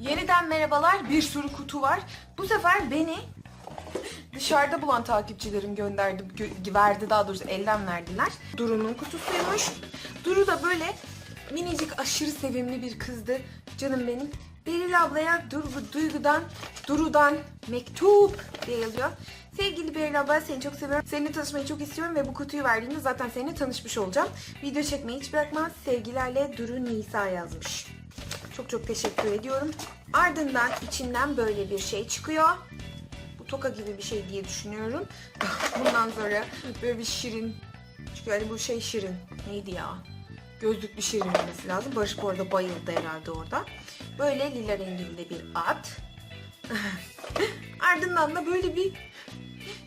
Yeniden merhabalar. Bir sürü kutu var. Bu sefer beni dışarıda bulan takipçilerim gönderdi, gö- verdi daha doğrusu elden verdiler. Duru'nun kutusuymuş. Duru da böyle minicik aşırı sevimli bir kızdı. Canım benim. Beril ablaya Duru, Duygu'dan, Duru'dan mektup diye yazıyor. Sevgili Beril abla seni çok seviyorum. Seninle tanışmayı çok istiyorum ve bu kutuyu verdiğimde zaten seninle tanışmış olacağım. Video çekmeyi hiç bırakmaz. Sevgilerle Duru Nisa yazmış. Çok çok teşekkür ediyorum. Ardından içinden böyle bir şey çıkıyor. Bu toka gibi bir şey diye düşünüyorum. Bundan sonra böyle bir şirin çıkıyor. Yani bu şey şirin. Neydi ya? Gözlüklü şirin olması lazım. Barış bu arada bayıldı herhalde orada. Böyle lila renginde bir at. Ardından da böyle bir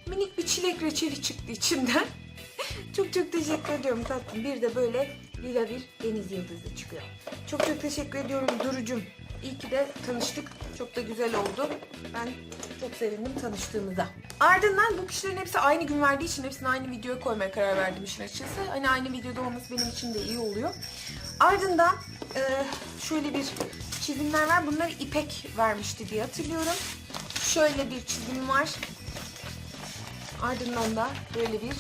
minik bir çilek reçeli çıktı içinden. çok çok teşekkür ediyorum tatlım. Bir de böyle lila bir deniz yıldızı çıkıyor. Çok çok teşekkür ediyorum Duru'cum. İyi ki de tanıştık. Çok da güzel oldu. Ben çok sevindim tanıştığımıza. Ardından bu kişilerin hepsi aynı gün verdiği için hepsini aynı videoya koymaya karar verdim işin açıkçası. Hani aynı videoda olması benim için de iyi oluyor. Ardından e, şöyle bir çizimler var. Bunları İpek vermişti diye hatırlıyorum. Şöyle bir çizim var. Ardından da böyle bir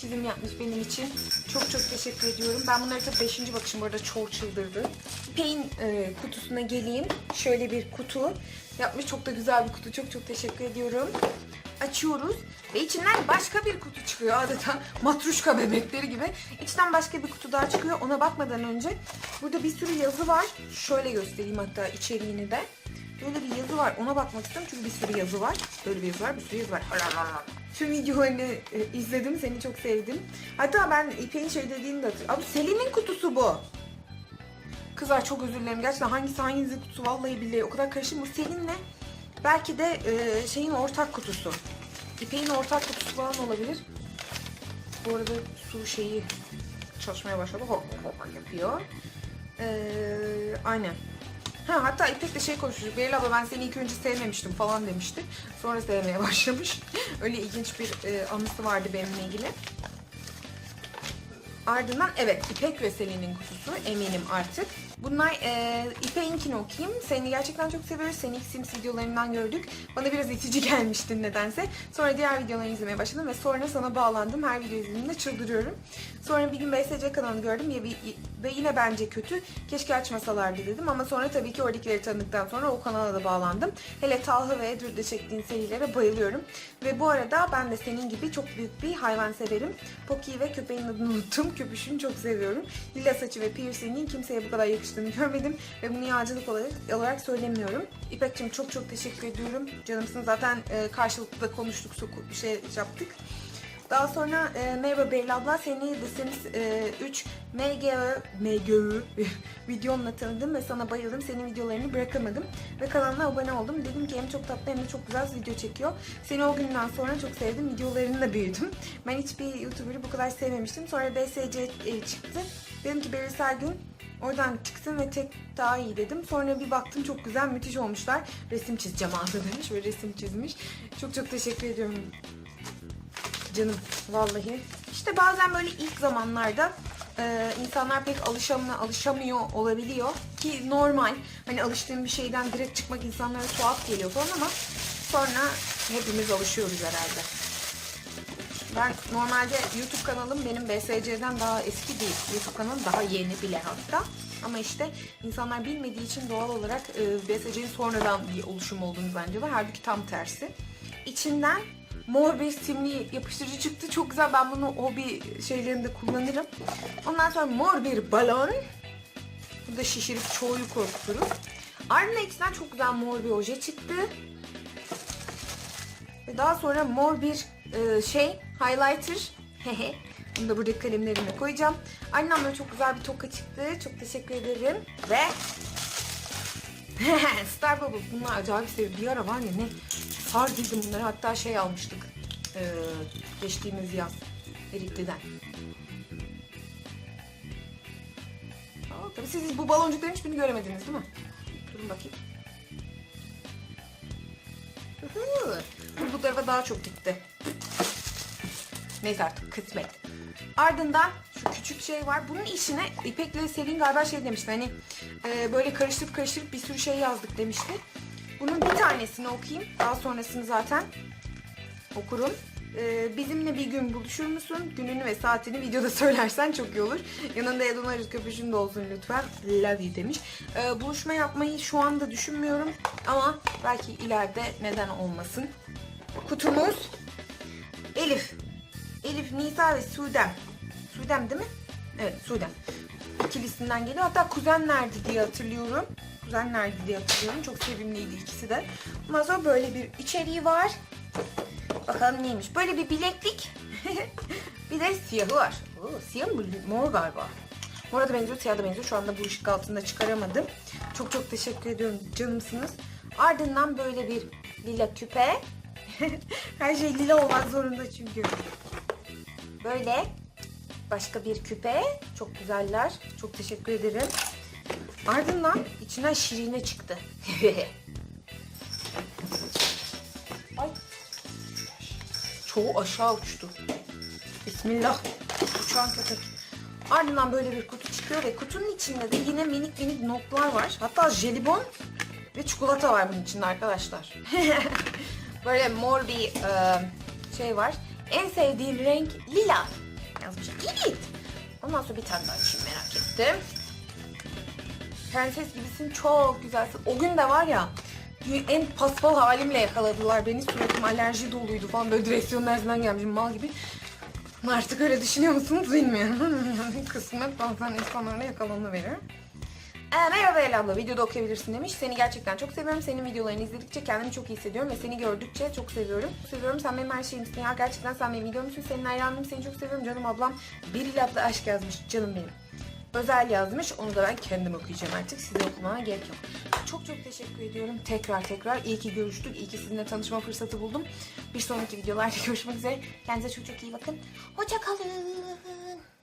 çizim yapmış benim için. Çok çok teşekkür ediyorum. Ben bunları tabii 5. bakışım bu arada çok çıldırdı. Pain e, kutusuna geleyim. Şöyle bir kutu yapmış. Çok da güzel bir kutu. Çok çok teşekkür ediyorum. Açıyoruz ve içinden başka bir kutu çıkıyor adeta matruşka bebekleri gibi. İçten başka bir kutu daha çıkıyor. Ona bakmadan önce burada bir sürü yazı var. Şöyle göstereyim hatta içeriğini de. Böyle bir yazı var. Ona bakmak istiyorum çünkü bir sürü yazı var. Böyle bir yazı var, bir sürü yazı var. Tüm videolarını e, izledim. Seni çok sevdim. Hatta ben İpek'in şey dediğini de hatırlıyorum. Abi Selin'in kutusu bu. Kızlar çok özür dilerim. Gerçekten hangisi hangisi kutusu vallahi billahi o kadar karışım. Bu Selin'le belki de e, şeyin ortak kutusu. İpek'in ortak kutusu falan olabilir. Bu arada su şeyi çalışmaya başladı. Hop hop yapıyor. Ee, aynen. Ha hatta İpek de şey konuşmuş. Beril abla ben seni ilk önce sevmemiştim falan demişti. Sonra sevmeye başlamış. Öyle ilginç bir e, anısı vardı benimle ilgili. Ardından evet İpek ve Selin'in kutusu eminim artık. Bunlar e, İpek'inkini okuyayım. Seni gerçekten çok seviyoruz. Seni Sims videolarından gördük. Bana biraz itici gelmiştin nedense. Sonra diğer videolarını izlemeye başladım ve sonra sana bağlandım. Her video izlediğimde çıldırıyorum. Sonra bir gün BSC kanalını gördüm ve, ve yine bence kötü. Keşke açmasalardı dedim ama sonra tabii ki oradakileri tanıdıktan sonra o kanala da bağlandım. Hele Talha ve Edward'da çektiğin serilere bayılıyorum. Ve bu arada ben de senin gibi çok büyük bir hayvan severim. Poki ve köpeğin adını unuttum. Köpüşünü çok seviyorum. Lila saçı ve piercing'in kimseye bu kadar yakıştığını görmedim. Ve bunu yağcılık olarak, olarak söylemiyorum. İpek'cim çok çok teşekkür ediyorum. Canımsın zaten e, karşılıklı da konuştuk, soku- bir şey yaptık. Daha sonra e, merhaba Beril abla seni The Sims e, 3 MGÖ, MGÖ videonla tanıdım ve sana bayıldım. Senin videolarını bırakamadım ve kanalına abone oldum. Dedim ki hem çok tatlı hem de çok güzel video çekiyor. Seni o günden sonra çok sevdim. Videolarını da büyüdüm. Ben hiçbir YouTuber'ı bu kadar sevmemiştim. Sonra BSC e, çıktı. Dedim ki Beril Sergün Oradan çıksın ve tek daha iyi dedim. Sonra bir baktım çok güzel, müthiş olmuşlar. Resim çizeceğim ağzı demiş ve resim çizmiş. Çok çok teşekkür ediyorum Canım vallahi. İşte bazen böyle ilk zamanlarda e, insanlar pek alışamıyor, alışamıyor olabiliyor ki normal. Hani alıştığım bir şeyden direkt çıkmak insanlara tuhaf geliyor falan ama sonra hepimiz alışıyoruz herhalde. Ben normalde YouTube kanalım benim BSC'den daha eski değil. YouTube kanalım daha yeni bile hatta. Ama işte insanlar bilmediği için doğal olarak e, BSC'nin sonradan bir oluşum olduğunu var. Halbuki tam tersi. İçinden mor bir simli yapıştırıcı çıktı. Çok güzel. Ben bunu hobi şeylerinde kullanırım. Ondan sonra mor bir balon. Bu da şişirip çoğuyu korkuturuz. Ardından içinden çok güzel mor bir oje çıktı. Ve daha sonra mor bir e, şey highlighter. Bunu da burada kalemlerime koyacağım. Annemle çok güzel bir toka çıktı. Çok teşekkür ederim. Ve Star Bubble bunlar acayip seviyorum. Bir ara var ya ne sardıydım bunları. Hatta şey almıştık. E, geçtiğimiz yaz. Erikli'den. Aa, tabii siz bu baloncukların hiçbirini göremediniz değil mi? Durun bakayım. Bu, tarafa daha çok gitti. Neyse artık kısmet. Ardından şu küçük şey var. Bunun içine İpek'le Selin galiba şey demişti hani e, böyle karıştırıp karıştırıp bir sürü şey yazdık demişti. Bunun bir tanesini okuyayım. Daha sonrasını zaten okurum. Ee, bizimle bir gün buluşur musun? Gününü ve saatini videoda söylersen çok iyi olur. Yanında Edonarız köpüşün de olsun lütfen. Love you demiş. Ee, buluşma yapmayı şu anda düşünmüyorum. Ama belki ileride neden olmasın. Kutumuz Elif. Elif, Nisa ve Sudem. Sudem değil mi? Evet Sudem. İkilisinden geliyor. Hatta kuzenlerdi diye hatırlıyorum. Kuzenlerdi diye hatırlıyorum. Çok sevimliydi ikisi de. Sonra böyle bir içeriği var. Bakalım neymiş. Böyle bir bileklik. bir de siyahı var. Oo, siyah mı? Mor galiba. Mora da benziyor, siyah da benziyor. Şu anda bu ışık altında çıkaramadım. Çok çok teşekkür ediyorum. Canımsınız. Ardından böyle bir lila küpe. Her şey lila olmak zorunda çünkü. Böyle başka bir küpe. Çok güzeller. Çok teşekkür ederim. Ardından içinden şirine çıktı. Ay. Çoğu aşağı uçtu. Bismillah. Uçan köpek. Ardından böyle bir kutu çıkıyor ve kutunun içinde de yine minik minik notlar var. Hatta jelibon ve çikolata var bunun içinde arkadaşlar. böyle mor bir e, şey var. En sevdiğin renk lila yazmış. Evet. Ondan sonra bir tane daha açayım merak ettim. Prenses gibisin çok güzelsin. O gün de var ya en paspal halimle yakaladılar beni. Suratım alerji doluydu falan böyle direksiyon dersinden gelmişim mal gibi. Artık öyle düşünüyor musunuz bilmiyorum. Kısmet bazen insanlarla yakalanıverir. Ee, merhaba Ela abla, videoda okuyabilirsin demiş. Seni gerçekten çok seviyorum. Senin videolarını izledikçe kendimi çok iyi hissediyorum ve seni gördükçe çok seviyorum. Seviyorum, sen benim her şeyimsin ya. Gerçekten sen benim videomsun. Senin hayranım, seni çok seviyorum canım ablam. Bir lafla aşk yazmış, canım benim. Özel yazmış, onu da ben kendim okuyacağım artık. Size okumama gerek yok. Çok çok teşekkür ediyorum. Tekrar tekrar iyi ki görüştük. İyi ki sizinle tanışma fırsatı buldum. Bir sonraki videolarda görüşmek üzere. Kendinize çok çok iyi bakın. Hoşça kalın.